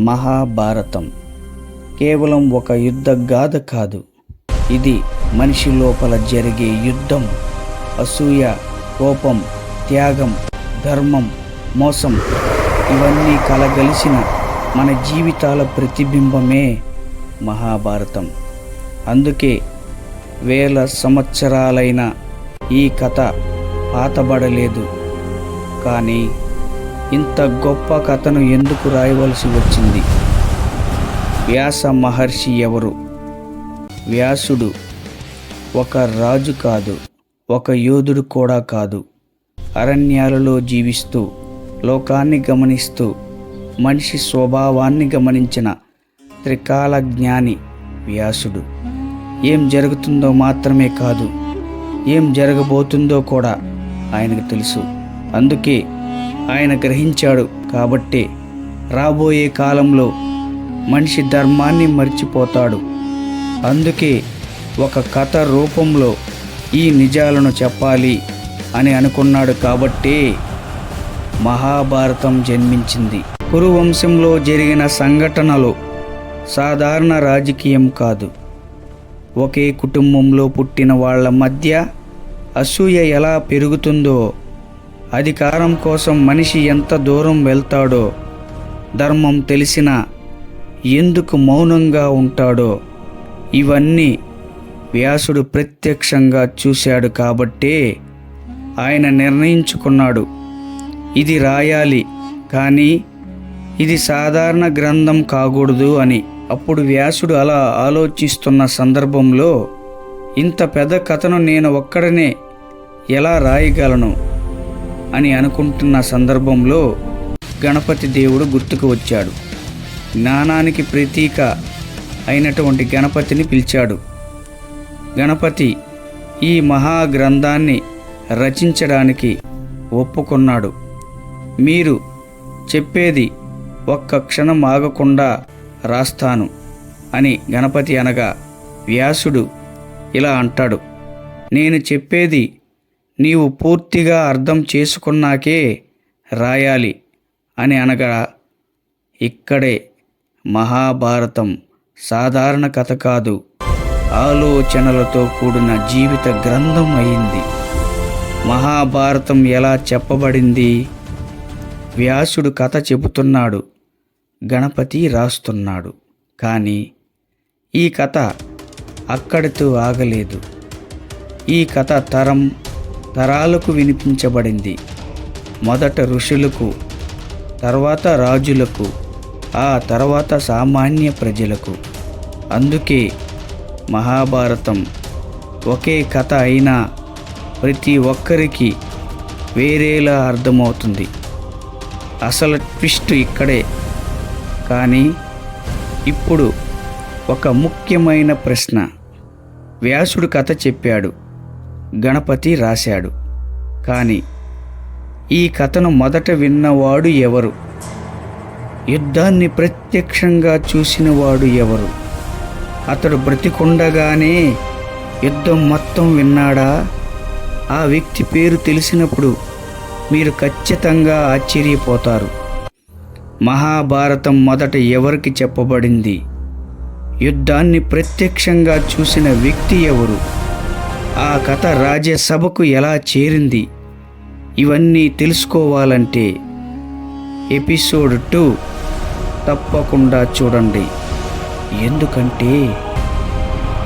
మహాభారతం. కేవలం ఒక యుద్ధ గాథ కాదు. ఇది మనిషి లోపల జరిగే యుద్ధం. అసూయ కోపం త్యాగం ధర్మం మోసం ఇవన్నీ కలగలిసిన మన జీవితాల ప్రతిబింబమే మహాభారతం. అందుకే వేల సంవత్సరాలైన ఈ కథ పాతబడలేదు. కానీ ఇంత గొప్ప కథను ఎందుకు రాయవలసి వచ్చింది? వ్యాస మహర్షి ఎవరు? వ్యాసుడు ఒక రాజు కాదు ఒక యోధుడు కూడా కాదు. అరణ్యాలలో జీవిస్తూ లోకాన్ని గమనిస్తూ మనిషి స్వభావాన్ని గమనించిన త్రికాల జ్ఞాని వ్యాసుడు. ఏం జరుగుతుందో మాత్రమే కాదు ఏం జరగబోతుందో కూడా ఆయనకు తెలుసు. అందుకే ఆయన గ్రహించాడు కాబట్టి రాబోయే కాలంలో మనిషి ధర్మాన్ని మర్చిపోతాడు. అందుకే ఒక కథ రూపంలో ఈ నిజాలను చెప్పాలి అని అనుకున్నాడు కాబట్టే మహాభారతం జన్మించింది. కురువంశంలో జరిగిన సంఘటనలు సాధారణ రాజకీయం కాదు. ఒకే కుటుంబంలో పుట్టిన వాళ్ళ మధ్య అసూయ ఎలా పెరుగుతుందో అధికారం కోసం మనిషి ఎంత దూరం వెళ్తాడో ధర్మం తెలిసిన ఎందుకు మౌనంగా ఉంటాడో ఇవన్నీ వ్యాసుడు ప్రత్యక్షంగా చూశాడు కాబట్టే ఆయన నిర్ణయించుకున్నాడు. ఇది రాయాలి కానీ ఇది సాధారణ గ్రంథం కాకూడదు అని. అప్పుడు వ్యాసుడు అలా ఆలోచిస్తున్న సందర్భంలో ఇంత పెద్ద కథను నేను ఒక్కడనే ఎలా రాయగలను? అని అనుకుంటున్న సందర్భంలో గణపతి దేవుడు గుర్తుకు వచ్చాడు. జ్ఞానానికి ప్రతీక అయినటువంటి గణపతిని పిలిచాడు. గణపతి ఈ మహా గ్రంథాన్ని రచించడానికి ఒప్పుకున్నాడు. మీరు చెప్పేది ఒక్క క్షణం ఆగకుండా రాస్తాను అని గణపతి అనగా వ్యాసుడు ఇలా అంటాడు. నేను చెప్పేది నీవు పూర్తిగా అర్థం చేసుకున్నాకే రాయాలి అని అనగా ఇక్కడే మహాభారతం సాధారణ కథ కాదు ఆలోచనలతో కూడిన జీవిత గ్రంథం అయింది. మహాభారతం ఎలా చెప్పబడింది? వ్యాసుడు కథ చెబుతున్నాడు గణపతి రాస్తున్నాడు. కానీ ఈ కథ అక్కడితో ఆగలేదు. ఈ కథ తరం తరాలకు వినిపించబడింది. మొదట ఋషులకు తర్వాత రాజులకు ఆ తర్వాత సామాన్య ప్రజలకు. అందుకే మహాభారతం ఒకే కథ అయినా ప్రతి ఒక్కరికి వేరేలా అర్థమవుతుంది. అసలు ట్విస్ట్ ఇక్కడే. కానీ ఇప్పుడు ఒక ముఖ్యమైన ప్రశ్న. వ్యాసుడు కథ చెప్పాడు. గణపతి రాశాడు. కానీ ఈ కథను మొదట విన్నవాడు ఎవరు? యుద్ధాన్ని ప్రత్యక్షంగా చూసినవాడు ఎవరు? అతడు బ్రతికుండగానే యుద్ధం మొత్తం విన్నాడా? ఆ వ్యక్తి పేరు తెలిసినప్పుడు మీరు ఖచ్చితంగా ఆశ్చర్యపోతారు. మహాభారతం మొదట ఎవరికి చెప్పబడింది? యుద్ధాన్ని ప్రత్యక్షంగా చూసిన వ్యక్తి ఎవరు? ఆ కథ రాజ్యసభకు ఎలా చేరింది ఇవన్నీ తెలుసుకోవాలంటే ఎపిసోడ్ టూ తప్పకుండా చూడండి. ఎందుకంటే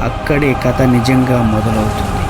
అక్కడే కథ నిజంగా మొదలవుతుంది.